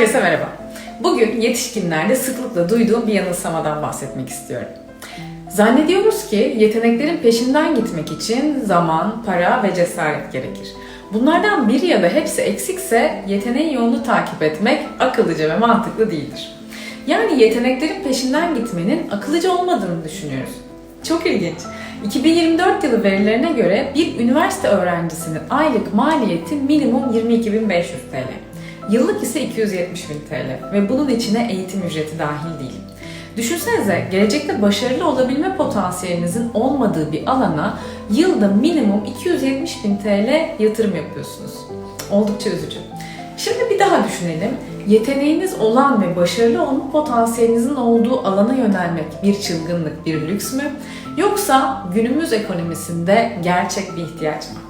Herkese merhaba. Bugün yetişkinlerde sıklıkla duyduğum bir yanılsamadan bahsetmek istiyorum. Zannediyoruz ki yeteneklerin peşinden gitmek için zaman, para ve cesaret gerekir. Bunlardan biri ya da hepsi eksikse yeteneğin yolunu takip etmek akıllıca ve mantıklı değildir. Yani yeteneklerin peşinden gitmenin akıllıca olmadığını düşünüyoruz. Çok ilginç. 2024 yılı verilerine göre bir üniversite öğrencisinin aylık maliyeti minimum 22.500 TL. Yıllık ise 270.000 TL ve bunun içine eğitim ücreti dahil değil. Düşünsenize gelecekte başarılı olabilme potansiyelinizin olmadığı bir alana yılda minimum 270.000 TL yatırım yapıyorsunuz. Oldukça üzücü. Şimdi bir daha düşünelim. Yeteneğiniz olan ve başarılı olma potansiyelinizin olduğu alana yönelmek bir çılgınlık, bir lüks mü? Yoksa günümüz ekonomisinde gerçek bir ihtiyaç mı?